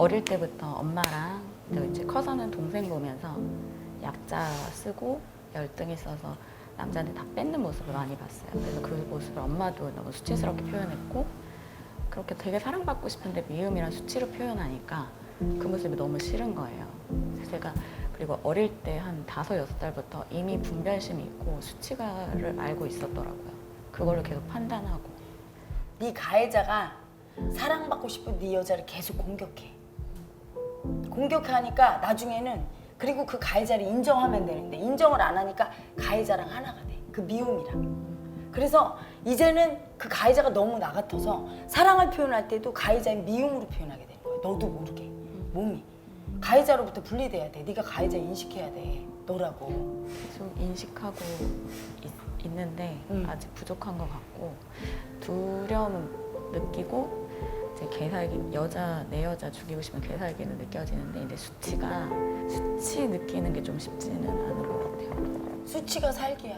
어릴 때부터 엄마랑 또 이제 커서는 동생 보면서 약자 쓰고 열등 있어서 남자한테 다 뺏는 모습을 많이 봤어요. 그래서 그 모습을 엄마도 너무 수치스럽게 표현했고 그렇게 되게 사랑받고 싶은데 미움이랑 수치로 표현하니까 그 모습이 너무 싫은 거예요. 그래서 제가 그리고 어릴 때 한 다섯 여섯 달부터 이미 분별심이 있고 수치가를 알고 있었더라고요. 그걸로 계속 판단하고 네 가해자가 사랑받고 싶은 네 여자를 계속 공격해. 공격하니까 나중에는 그리고 그 가해자를 인정하면 되는데 인정을 안 하니까 가해자랑 하나가 돼. 그 미움이랑. 그래서 이제는 그 가해자가 너무 나 같아서 사랑을 표현할 때도 가해자의 미움으로 표현하게 되는 거야. 너도 모르게 몸이 가해자로부터 분리돼야 돼. 네가 가해자 인식해야 돼. 너라고. 계속 인식하고 있, 는데 음. 아직 부족한 것 같고 두려움은 느끼고 이제 개살기 여자 내 여자 죽이고 싶은 개살기는 느껴지는데 이제 수치가 수치 느끼는 게 좀 쉽지는 않은 것 같아요. 수치가 살기야.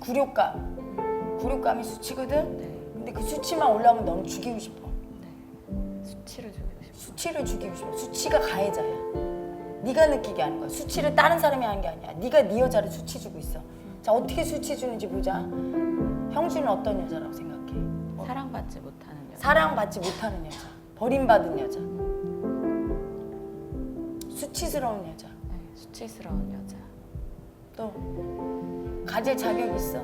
굴욕감. 굴욕감이 수치거든. 네, 근데 그 수치만 올라오면 너는 죽이고 싶어. 네. 수치를 죽이고 싶어. 수치를 죽이고 싶어. 수치가 가해자야. 네가 느끼게 하는 거야. 수치를 다른 사람이 하는 게 아니야. 네가 네 여자를 수치 주고 있어. 자 어떻게 수치 주는지 보자. 형준은 어떤 여자라고 생각해? 어, 사랑받지 못하는 여자. 사랑받지 못하는 여자, 버림받은 여자, 수치스러운 여자. 네, 수치스러운 여자. 또 가질 자격 있어?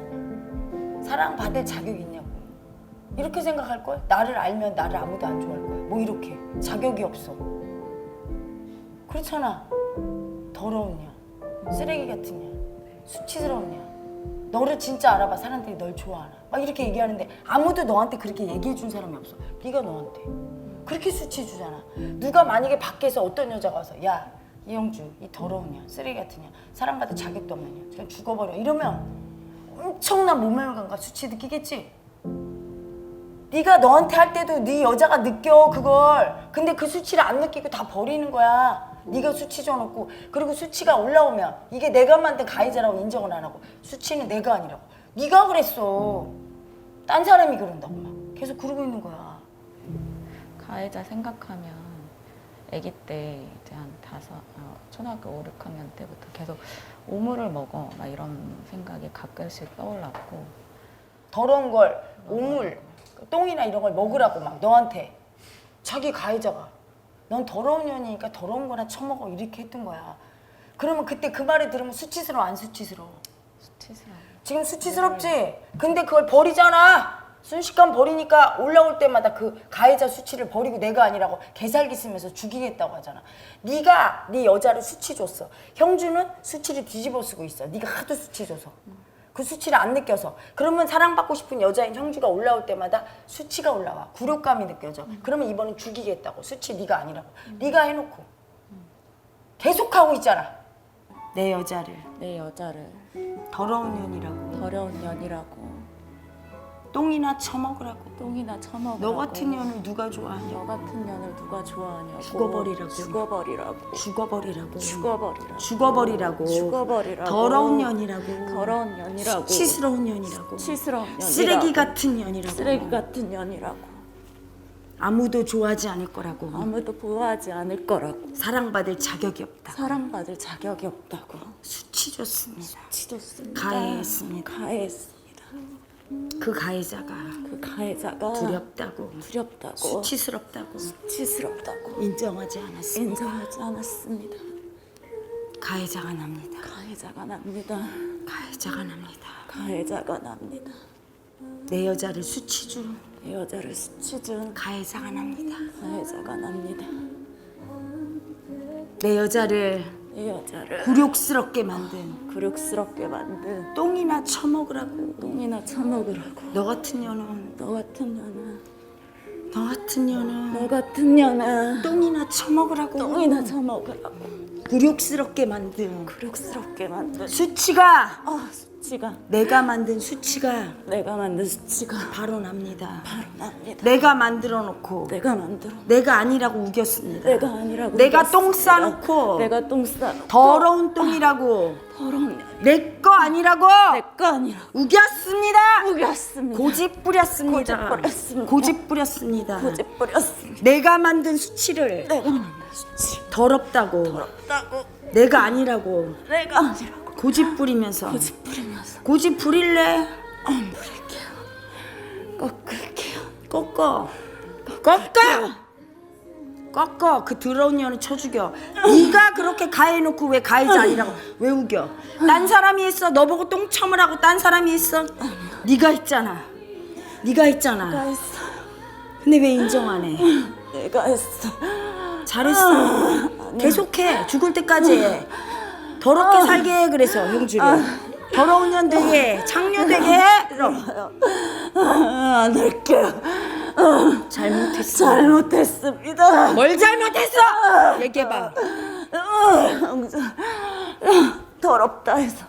사랑받을 자격 있냐고. 이렇게 생각할 걸? 나를 알면 나를 아무도 안 좋아할 거야. 뭐 이렇게 자격이 없어. 그렇잖아. 더러운 년, 쓰레기 같은 년, 수치스러운 년. 너를 진짜 알아봐. 사람들이 널 좋아하나? 막 이렇게 얘기하는데 아무도 너한테 그렇게 얘기해 준 사람이 없어. 네가 너한테 그렇게 수치 주잖아. 누가 만약에 밖에서 어떤 여자가 와서 야 이영주 이 더러운 년, 쓰레기 같은 년, 사랑받을 자격도 없는 년, 그냥 죽어버려 이러면 엄청난 모멸감과 수치 느끼겠지. 네가 너한테 할 때도 네 여자가 느껴 그걸. 근데 그 수치를 안 느끼고 다 버리는 거야. 네가 수치 줘놓고 그리고 수치가 올라오면 이게 내가 만든 가해자라고 인정을 안 하고 수치는 내가 아니라고. 네가 그랬어. 딴 사람이 그런다고 막 계속 그러고 있는 거야. 가해자 생각하면 아기 때 이제 한 다섯 어, 초등학교 5, 6학년 때부터 계속 오물을 먹어 막 이런 생각이 가끔씩 떠올랐고 더러운 걸 오물, 똥이나 이런 걸 먹으라고 막 너한테 자기 가해자가 넌 더러운 년이니까 더러운 거나 처먹어 이렇게 했던 거야. 그러면 그때 그 말을 들으면 수치스러워 안 수치스러워? 수치스러워. 지금 수치스럽지? 근데 그걸 버리잖아. 순식간 버리니까 올라올 때마다 그 가해자 수치를 버리고 내가 아니라고 개살기 쓰면서 죽이겠다고 하잖아. 네가 네 여자를 수치 줬어. 형주는 수치를 뒤집어 쓰고 있어. 네가 하도 수치 줘서. 그 수치를 안 느껴서. 그러면 사랑받고 싶은 여자인 형주가 올라올 때마다 수치가 올라와. 굴욕감이 느껴져. 그러면 이번엔 죽이겠다고. 수치 네가 아니라고. 네가 해놓고. 계속하고 있잖아. 내 여자를 내 여자를 더러운 년이라고. 더러운 년이라고 똥이나 처먹으라고. 똥이나 처먹으라고 너 같은 년을 누가 좋아하냐? 너 같은 년을 누가 좋아하냐고 죽어버리라고. 죽어버리라고 죽어버리라고. 죽어버리라고 죽어버리라고. 죽어버리라고 더러운 년이라고. 더러운 년이라고 수치스러운 년이라고. 수치스러운 년이라고 쓰레기 같은 년이라고. 쓰레기 같은 년이라고 아무도 좋아하지 않을 거라고. 아무도 보호하지 않을 거라고 사랑받을 자격이 없다. 사랑받을 자격이 없다고 수치 줬습니다. 치줬습니다 가해했습니다. 가해했습니다 그 가해자가 그 가해자가 두렵다고. 두렵다고 수치스럽다고. 수치스럽다고 인정하지 않았습니다. 인정하지 않았습니다 가해자가 납니다. 가해자가 납니다 가해자가 납니다. 가해자가 납니다 내 여자를 수치 준 내 여자를 수치준 가해자가 납니다. 가해자가 납니다 내 여자를 내 여자를 굴욕스럽게 만든. 굴욕스럽게 만든 똥이나 처먹으라고. 똥이나 처먹으라고. 너 같은 년은. 너 같은 년은. 너 같은 년은. 너 같은 년은. 똥이나 처먹으라고. 똥이나 처먹으라고 굴욕스럽게 만든 굴욕스럽게 만든 수치가 아 수치가 내가 만든 수치가 내가 만든 수치가 바로 납니다. 바로 납니다. 내가 만들어 놓고 내가 만들어 내가 아니라고 우겼습니다. 내가 아니라고 내가. 똥 싸놓고 내가 똥 싸놓고 더러운 똥이라고 더러운 내 거 아니라고 내거 아니라고 우겼습니다. 우겼습니다. 고집 부렸습니다. 고집 부렸습니다. 고집 부렸습니다. 고집 뿌렸습니다. 내가 만든 수치를 내가 만든 수치 더럽다고. 없다고? 내가 아니라고. 내가 아니라고. 고집 부리면서. 고집 부리면서. 고집 부릴래? 안 부릴게요. 꺾을게요. 꺾어. 꺾어! 꺾어. 그 더러운 년을 쳐 죽여. 네가 그렇게 가해놓고 왜 가해자 아니라고. 왜 우겨? 딴 사람이 했어. 너 보고 똥 참으라고 딴 사람이 했어? 네가 했잖아. 네가 했잖아. 내가 했어. 근데 왜 인정 안 해? 내가 했어. 잘했어. 계속해. 죽을 때까지 해. 더럽게 살게 해. 그래서 형주를. 더러운 년 되게, 창녀 되게 해. 아, 안 할게요. 잘못했어. 잘못했습니다. 뭘 잘못했어? 얘기해봐. 더럽다 해서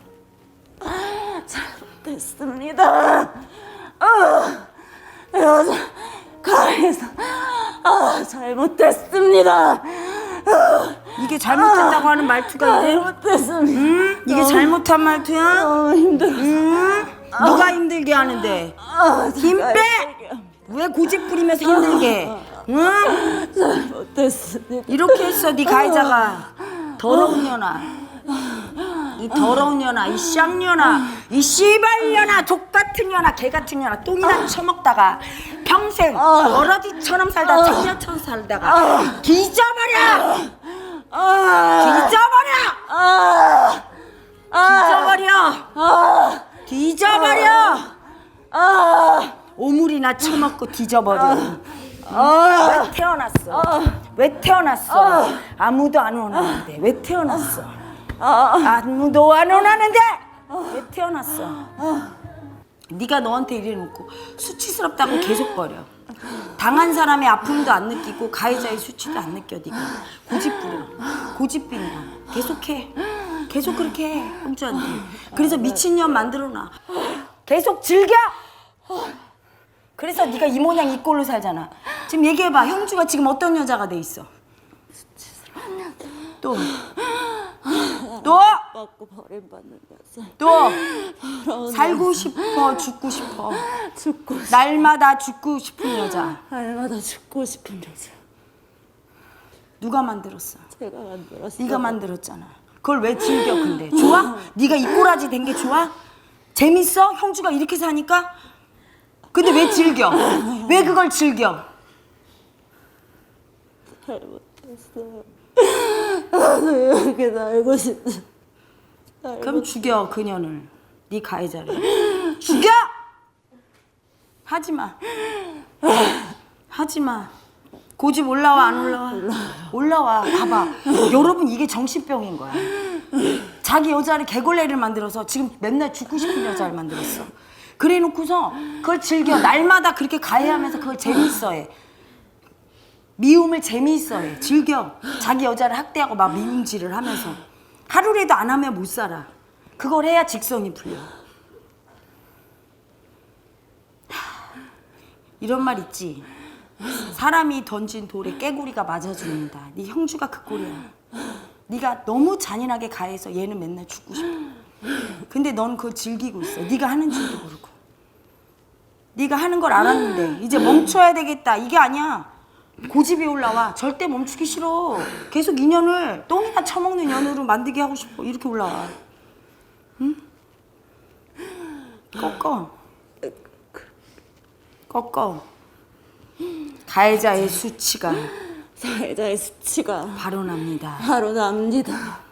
잘못했습니다. 아, 여자 가해서 아, 잘못했습니다. 이게 잘못했다고 하는 말투가 이래? 잘못했습니다. 응? 이게 잘못한 말투야? 너무 힘들어서 응? 누가 힘들게 하는데? 아, 힘 빼! 왜 고집 부리면서 힘들게? 응? 잘못했습니다. 이렇게 했어 네 가해자가 더러운 년아 이 더러운 년아 이 쌍년아 이 씨발 년아 족 같은 년아 개 같은 년아 똥이나 처먹다가 평생 어러지처럼 살다가 청년처럼 살다가 뒤져버려 아, 뒤져버려 아, 뒤져버려 아, 뒤져버려 아, 오물이나 처먹고 뒤져버려. 아, 왜 태어났어? 왜 태어났어? 아무도 안 원하는데 왜 태어났어 아, 아무도 안 원하는데? 왜 태어났어? 네가 너한테 이래놓고 수치스럽다고 계속 버려. 당한 사람의 아픔도 안 느끼고 가해자의 수치도 안 느껴 네가 고집 부려. 고집빈이야 계속해. 계속 그렇게 해 형주한테. 그래서 미친년 만들어놔. 계속 즐겨! 그래서 네가 이 모양 이 꼴로 살잖아. 지금 얘기해봐. 형주가 지금 어떤 여자가 돼 있어 또 또! 받고 버림받는 여자. 또 살고 싶어 죽고 싶어 죽고 날마다 죽고 싶은 여자 날마다 죽고 싶은 여자. 누가 만들었어? 제가 만들었어요. 네가 만들었잖아 그걸 왜 즐겨 근데 좋아? 네가 이 꼬라지 된 게 좋아? 재밌어? 형주가 이렇게 사니까? 근데 왜 즐겨? 왜 그걸 즐겨? 잘못했어요. 나도 이렇게 살고 싶어. 그럼 죽여 그년을 네 가해자를. 죽여! 하지 마. 하지 마. 고집 올라와 안 올라와? 올라와. 봐봐. 여러분 이게 정신병인 거야. 자기 여자를 개걸레를 만들어서 지금 맨날 죽고 싶은 여자를 만들었어. 그래 놓고서 그걸 즐겨. 날마다 그렇게 가해하면서 그걸 재밌어 해 미움을 재미있어해. 즐겨. 자기 여자를 학대하고 막 미움질을 하면서. 하루라도 안 하면 못 살아. 그걸 해야 직성이 풀려. 하, 이런 말 있지? 사람이 던진 돌에 깨구리가 맞아 죽는다. 네 형주가 그 꼴이야. 네가 너무 잔인하게 가해서 얘는 맨날 죽고 싶어. 근데 넌 그걸 즐기고 있어. 네가 하는 줄도 모르고. 네가 하는 걸 알았는데 이제 멈춰야 되겠다. 이게 아니야 고집이 올라와. 절대 멈추기 싫어. 계속 인연을 똥이나 처먹는 연으로 만들게 하고 싶어. 이렇게 올라와. 응? 꺾어. 꺾어. 가해자의 수치가 사회자의 수치가 바로 납니다. 바로 납니다.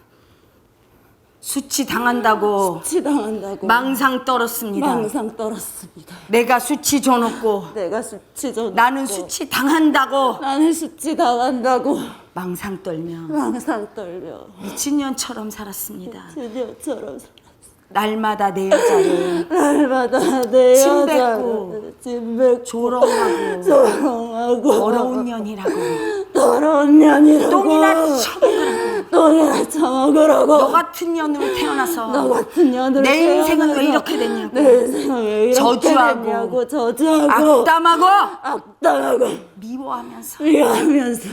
수치 당한다고 수치 당한다고 망상 떨었습니다. 망상 떨었습니다. 내가 수치 줘놓고 내가 수치 전 나는 수치 당한다고 나는 수치 당한다고 망상 떨며 망상 떨며 미친년처럼 살았습니다. 그녀처럼 날마다 내 여자를 날마다 내침 여자를 침 뱉고 조롱하고 조롱하고 더러운 년이라고 더러운 년이라고 똥이나 처먹으라고 돈이나 처먹으라고. 너 같은 년으로 태어나서 너 같은 년으로 내 인생은 왜 태어나서 이렇게 됐냐고. 내 인생은 왜 이렇게 저주하고. 됐냐고 저주하고 악담하고 악담하고 미워하면서 미워하면서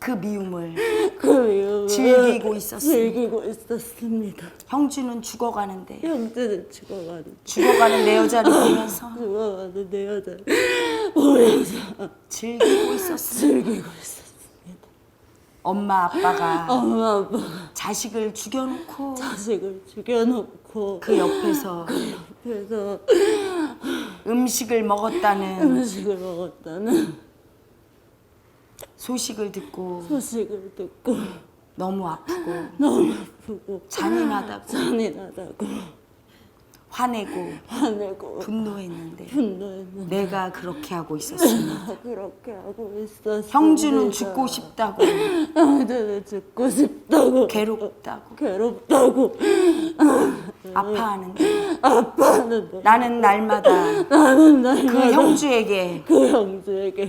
그 미움을 그 미움을 즐기고 있었습니다. 즐기고 있었습니다. 형주는 죽어가는데 형제는 죽어가는 죽어가는 내 여자를 보면서 죽어가는 내 여자 보면서 즐기고 있었습니다. 즐기고 있었습니다. 엄마 아빠가 엄마 아빠가 자식을 죽여놓고 자식을 죽여놓고 그 옆에서 그래서 음식을 먹었다는 음식을 먹었다는 소식을 듣고 소식을 듣고 너무 아프고 너무 아프고 잔인하다고. 잔인하다고 화내고 화내고 분노했는데 분노했는데. 내가 그렇게 하고 있었습니다. 그렇게 하고 있었어. 형주는 죽고 싶다고. 형주는 죽고 싶다고. 괴롭다고. 괴롭다고. 아파하는데. 아빠는 나는 날마다 나는 날그 형주에게 그 형주에게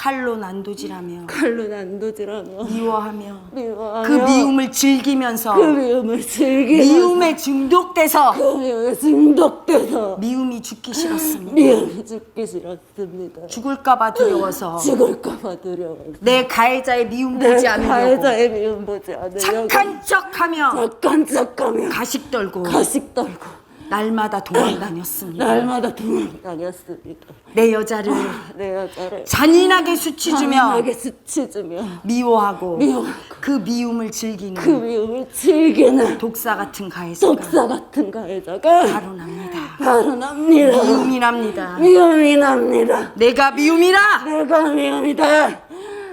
칼로 난도질하며 칼로 난도질하며 미워하며 미워하며 그 미움을 즐기면서 그 미움을 즐기면서 미움에 중독돼서 그 미움에 중독돼서 미움이 죽기 싫었습니다. 미움이 죽기 싫었습니다. 죽을까봐 두려워서 죽을까봐 두려워. 내 가해자의 미움 내 보지 않으려고 가해자의 미움 보지 않으려고 착한 척하며 착한 척하며 가식 떨고 가식 떨고 날마다 도망 다녔습니다. 날마다 도망다녔습니다. 내 여자를 내 여자를 잔인하게 수치 주며 잔인하게 수치 주며 미워하고 미워하고 그 미움을 즐기는 그 미움을 즐기는 독사 같은 가해자가 독사 같은 가해자가 바로 납니다. 바로 납니다. 미움이 납니다. 미움이 납니다. 내가 미움이라. 내가 미움이다.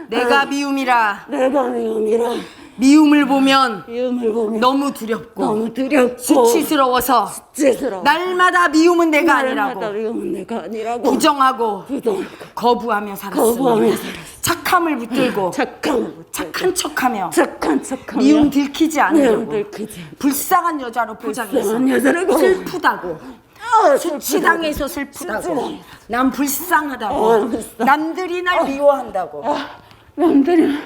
내가 미움이라. 내가 미움이라. 미움을 보면 미움을 보면 너무 두렵고 너무 두렵고 수치스러워서 수치스러워. 날마다 미움은 내가 아니라고 날마다 미움은 내가 아니라고 부정하고 부정하고 거부하며 살았습니다. 거부하며 살았어. 착함을 붙들고 착함을 못하고 착한 척하며 착한 척하며 미움 들키지 않으려고 들키지 불쌍한 여자로 포장해서 여자라고 슬프다고 아, 수치당해서 슬프다고. 난 불쌍하다고 어, 불쌍. 남들이 날 미워한다고 남들이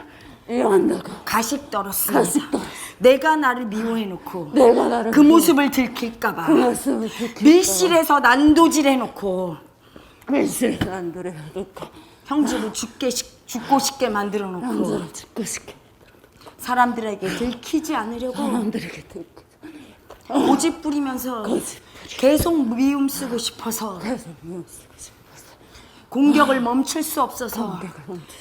미워한다고. 가식 떨었습니다. 가식 떨었어. 내가 나를 미워해놓고 내가 나를 그 모습을 들킬까봐. 그 모습을 지키고 밀실에서 난도질해놓고 밀실에서 안 들여놓고 형제를 죽게 시- 죽고 싶게 만들어놓고 남자를 죽고 싶게 사람들에게 들키지 않으려고 사람들에게 듣고 고집 부리면서 계속 미움 쓰고 싶어서 그래서 미움 쓰고 싶어 공격을 멈출 수 없어서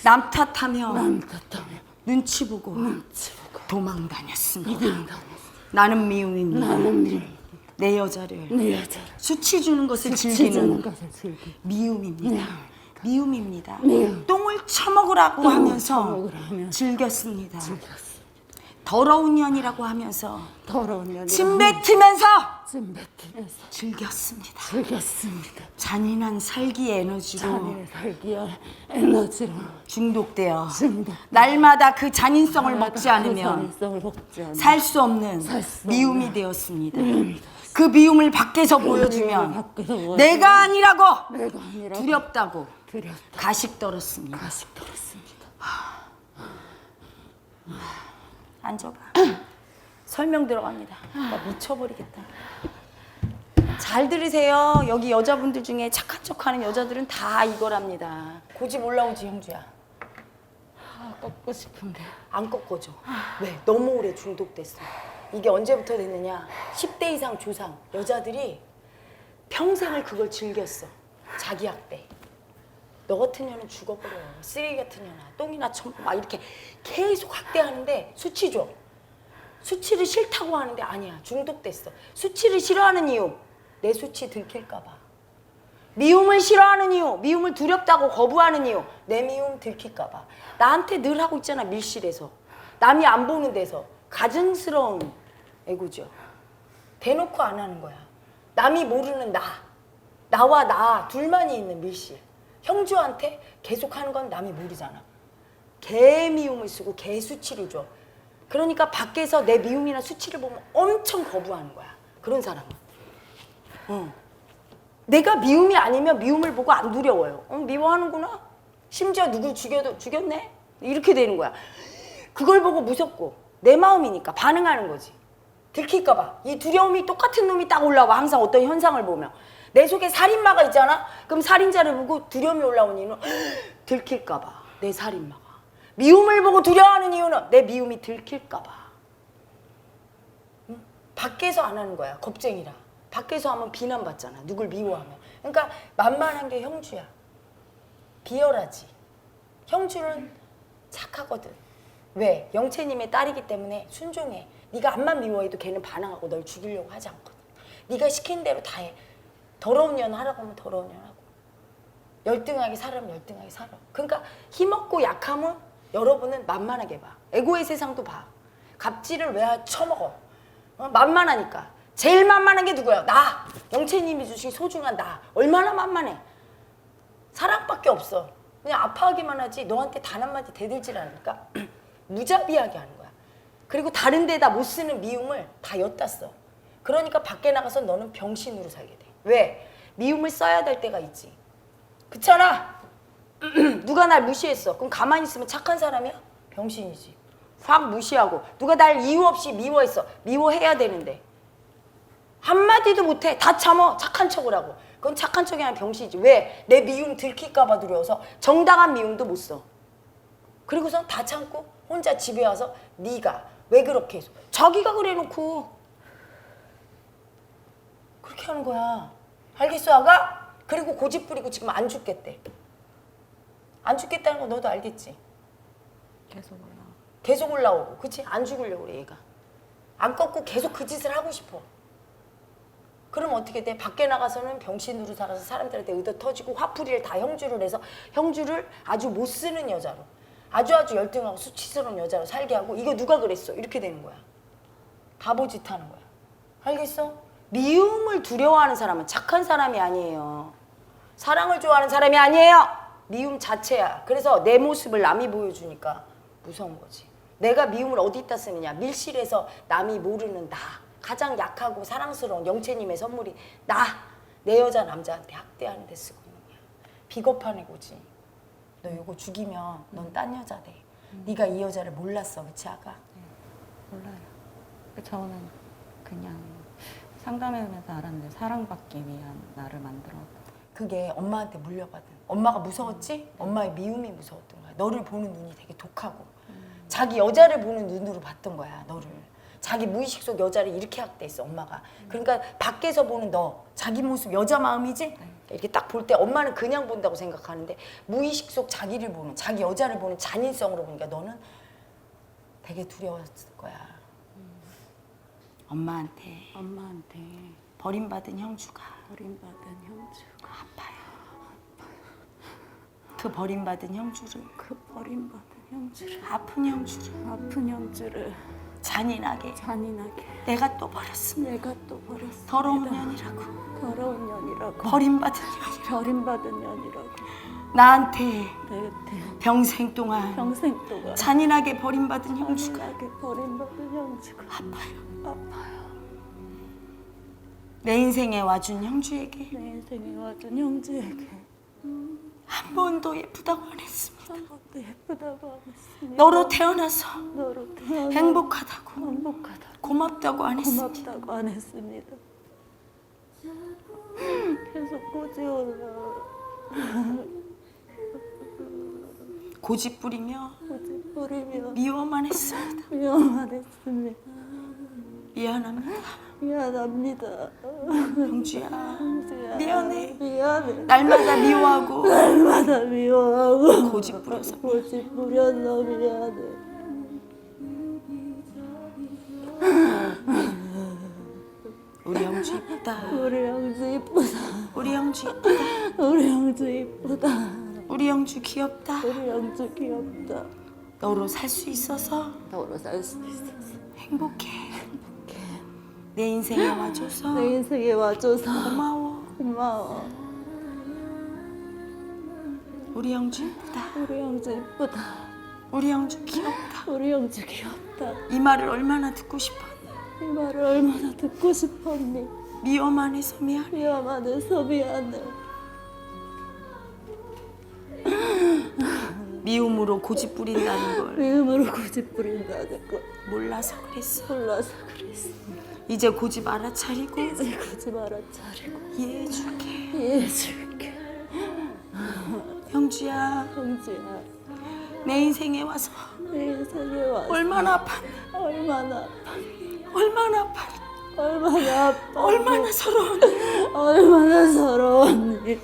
남 탓하며 남 탓하며 눈치 보고 눈치 보고 도망 다녔습니다. 나는 미움입니다. 나는 미움 내 여자를 내 여자를 수치 주는 것을 즐기는 미움입니다. 미움입니다. 미움. 똥을 처먹으라고 하면서 하면서 즐겼습니다. 더러운 년이라고 하면서 더러운 년이 침 뱉으면서 침 뱉으면서 즐겼습니다. 즐겼습니다 잔인한 살기의 에너지로 자기의 살기와 에너지로 중독되어 중독. 날마다 그 잔인성을 먹지 않으면 잔인성을 먹지 않으면 살수 없는 살수 미움이 되었습니다. 그 미움을 밖에서 미움을 보여주면 밖에서 내가 아니라고 내가 아니라 두렵다고 두렵다 가식 떨었습니다. 가식 떨었습니다 앉아봐. 설명 들어갑니다. 나 미쳐버리겠다. 잘 들으세요. 여기 여자분들 중에 착한 척하는 여자들은 다 이거랍니다. 고집 올라오지 형주야. 아, 꺾고 싶은데 안 꺾어져. 왜? 너무 오래 중독됐어. 이게 언제부터 됐느냐? 10대 이상 조상 여자들이 평생을 그걸 즐겼어. 자기 학대. 너 같은 년은 죽어버려. 쓰레기 같은 년아. 똥이나 첨막 이렇게 계속 학대하는데 수치 줘. 수치를 싫다고 하는데 아니야. 중독됐어. 수치를 싫어하는 이유. 내 수치 들킬까봐. 미움을 싫어하는 이유, 미움을 두렵다고 거부하는 이유, 내 미움 들킬까봐. 나한테 늘 하고 있잖아, 밀실에서. 남이 안 보는 데서. 가증스러운 애고죠. 대놓고 안 하는 거야. 남이 모르는 나. 나와 나 둘만이 있는 밀실. 형주한테 계속 하는 건 남이 모르잖아. 개 미움을 쓰고 개 수치를 줘. 그러니까 밖에서 내 미움이나 수치를 보면 엄청 거부하는 거야. 그런 사람은. 어. 내가 미움이 아니면 미움을 보고 안 두려워요. 어, 미워하는구나. 심지어 누구 죽여도 죽였네? 이렇게 되는 거야. 그걸 보고 무섭고 내 마음이니까 반응하는 거지. 들킬까봐. 이 두려움이 똑같은 놈이 딱 올라와. 항상 어떤 현상을 보면. 내 속에 살인마가 있잖아? 그럼 살인자를 보고 두려움이 올라오는 이유는 들킬까봐. 내 살인마가. 미움을 보고 두려워하는 이유는 내 미움이 들킬까봐. 응? 밖에서 안 하는 거야. 겁쟁이라. 밖에서 하면 비난받잖아. 누굴 미워하면. 그러니까 만만한 게 형주야. 비열하지. 형주는 착하거든. 왜? 영채님의 딸이기 때문에 순종해. 네가 암만 미워해도 걔는 반항하고 널 죽이려고 하지 않거든. 네가 시킨 대로 다 해. 더러운 년 하라고 하면 더러운 년 하고. 열등하게 살아면 열등하게 살아. 그러니까 힘없고 약함은 여러분은 만만하게 봐. 에고의 세상도 봐. 갑질을 왜 처먹어? 어? 만만하니까. 제일 만만한 게 누구야? 나. 영채님이 주신 소중한 나. 얼마나 만만해. 사랑밖에 없어. 그냥 아파하기만 하지 너한테 단 한마디 대들질 않으니까 무자비하게 하는 거야. 그리고 다른 데다 못 쓰는 미움을 다 엿다 써. 그러니까 밖에 나가서 너는 병신으로 살게 돼. 왜? 미움을 써야 될 때가 있지. 그렇잖아. 누가 날 무시했어. 그럼 가만히 있으면 착한 사람이야? 병신이지. 확 무시하고 누가 날 이유 없이 미워했어. 미워해야 되는데 한마디도 못해. 다 참어. 착한 척을 하고. 그건 착한 척이 아니라 병신이지. 왜? 내 미움 들킬까봐 두려워서 정당한 미움도 못 써. 그리고선 다 참고 혼자 집에 와서 네가 왜 그렇게 해서 자기가 그래놓고 그렇게 하는 거야. 알겠어, 아가? 그리고 고집 부리고 지금 안 죽겠대. 안 죽겠다는 거 너도 알겠지? 계속 올라. 계속 올라오고, 그치? 안 죽으려고 그래, 얘가. 안 꺾고 계속 그 짓을 하고 싶어. 그럼 어떻게 돼? 밖에 나가서는 병신으로 살아서 사람들한테 의도 터지고 화풀이를 다 형주를 해서 형주를 아주 못 쓰는 여자로 아주 아주 열등하고 수치스러운 여자로 살게 하고 이거 누가 그랬어? 이렇게 되는 거야. 바보짓 하는 거야. 알겠어? 미움을 두려워하는 사람은 착한 사람이 아니에요. 사랑을 좋아하는 사람이 아니에요. 미움 자체야. 그래서 내 모습을 남이 보여주니까 무서운 거지. 내가 미움을 어디다 쓰느냐? 밀실에서 남이 모르는 나. 가장 약하고 사랑스러운 영채님의 선물이 나. 내 여자 남자한테 학대하는 데 쓰고 있는 거야. 비겁한 애고지. 너 이거 죽이면 넌 딴 여자 돼. 네가 이 여자를 몰랐어. 그치 아가? 몰라요. 그 저는 그냥 상담해오면서 알았는데 사랑받기 위한 나를 만들었고 그게 엄마한테 물려받은 엄마가 무서웠지? 엄마의 미움이 무서웠던 거야. 너를 보는 눈이 되게 독하고. 자기 여자를 보는 눈으로 봤던 거야 너를. 자기 무의식 속 여자를 이렇게 학대했어 엄마가. 그러니까 밖에서 보는 너 자기 모습 여자 마음이지? 이렇게 딱 볼 때 엄마는 그냥 본다고 생각하는데 무의식 속 자기를 보는 자기 여자를 보는 잔인성으로 보니까 너는 되게 두려웠을 거야 엄마한테 엄마한테 버림받은 형주가 버림받은 형주가 그 버림받은 형주를 그 버림받은 형주를 아픈 형주를 아픈 형주를 잔인하게 잔인하게 내가 또 버렸습니다. 내가 또 버렸어. 더러운 년이라고. 더러운 년이라고. 버림받은 년이라고. 버림받은 년이라고 나한테 내 평생 동안 평생 동안 잔인하게 버림받은 형주가 잔인하게 버림받은 형주가 아파요. 아파요. 내 인생에 와준 형주에게 내 인생에 와준 형주에게 한 번도 예쁘다고 안 했습니다. 한 번도 예쁘다고 안 했으니 너로 태어나서 너로 태어나 행복하다고 행복하다 고맙다고 안 했습니다. 고맙다고 안 했습니다. 계속 꼬지올라 고집 부리며 꼬지 뿌리며 미워만 했습니다. 위험만 했습니다. 미안합니다. 미안합니다. 형주야. 형주야. 미안해. 미안해. 날마다 미워하고 날마다 미워하고 고집 부려서 고집 부려서 미안해. 우리 형주 이쁘다. 우리 형주 이쁘다. 우리 형주 이쁘다. 우리 형주 이쁘다. 우리 형주 귀엽다. 우리 형주 귀엽다. 너로 살 수 있어서 너로 살 수 있어. 행복해. 내 인생에 와줘서 내 인생에 와줘서 고마워. 고마워. 우리 형주 이쁘다. 우리 형주 이쁘다. 우리 형주 귀엽다. 우리 형주 귀엽다. 이 말을 얼마나 듣고 싶어. 이 말을 얼마나 듣고 싶었니? 미워만 해서 미안해. 미워만 해서 미안해. 미움으로 고집 부린다는 걸 미움으로 고집 부린다는 걸 몰라서 그랬어. 몰라서 그랬어. 이제 고집 알아차리고 이제 고집 알아차리고 이해해줄게. 이해해줄게. 형주야, 형제야, 내 인생에 와서 내 인생에 와서 얼마나 아팠, 얼마나 얼마나 아팠, 얼마나 아파, 얼마나 서러운. 얼마나 서러웠니.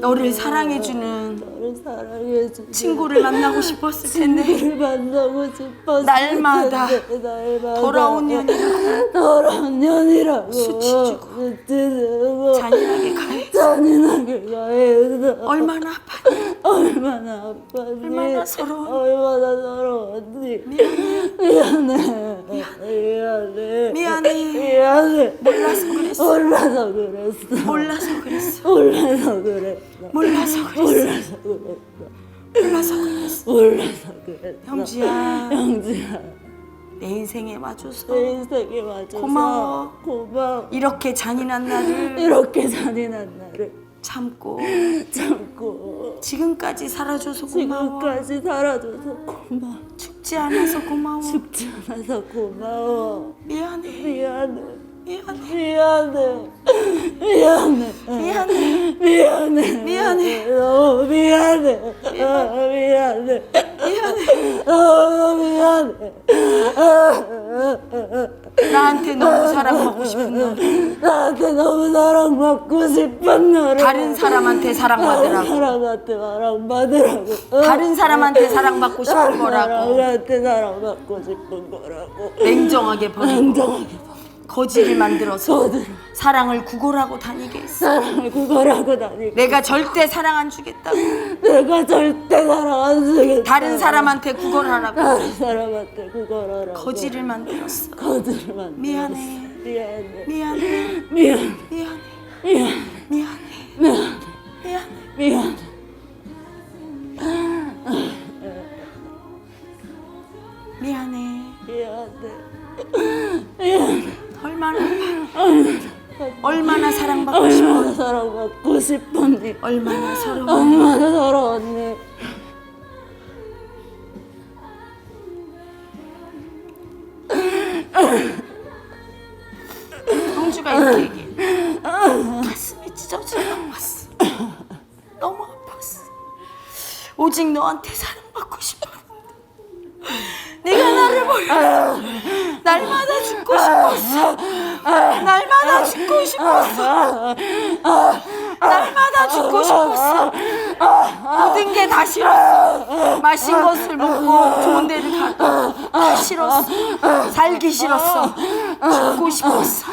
너를 사랑해주는 너를 사랑해 주는 친구를 만나고 싶었을 텐데. 친구를 만나고 싶었을 날마다 텐데, 날마다. 돌아온 년이라고. 돌아온 년이라고. 수치주고. 수치주고. 잔인하게 가해. 잔인하게 가해서 얼마나 아팠니? 얼마나 아팠니 얼마나 서러웠니? 얼마나 서러웠니 미안해. 미안해. 미안해. 미안해. 몰라서 그랬어. 몰라서 그랬어. 몰라서 그랬어. 몰라서 그랬어. 몰라서 그랬어. 몰라서 그랬어 몰라서 그랬어. 몰라서 그랬어 형주야, 형제야 내 인생에 와줘서 내 인생에 와줘서 고마워. 고마워 이렇게 잔인한 나를 이렇게 잔인한 나를 참고 참고 지금까지 살아줘서 고마워. 지금까지 살아줘서 고마워 죽지 않아서 고마워. 죽지 않아서 고마워 미안해. 미안해 미안해. 미안해 미안해 미안해. 미안해 미안해. 너무 미안해 아, 미안해 미안해. 너무 미안해 나한테 너무 사랑받고 싶은 너. 나한테 너무 사랑받고 싶은 너를 다른 사람한테 다른 사랑받으라고. 사람한테 사랑받으라고 다른 사람한테 사랑받고 싶은 거라고. 사람한테 사랑받고 싶은 거라고 냉정하게 버리고 냉정하게 거지를 만들어서 사랑을 구걸하고 다니게 했어. 사랑을 구걸하고 다니고 내가 절대 사랑 안 주겠다고. 내가 절대 사랑 안 주겠다 다른 사람한테 구걸하라고. 다른 사람한테 구걸하라고 거지를 만들었어. 거지를 만들었어 미안해. 미안해 미안해. 미안해 미안해. 미안해 미안해. 얼마나 서러 날마다 죽고 싶었어. 모든 게 다 싫었어. 마신 것을 먹고 좋은 데를 가도 다 싫었어. 살기 싫었어. 죽고 싶었어.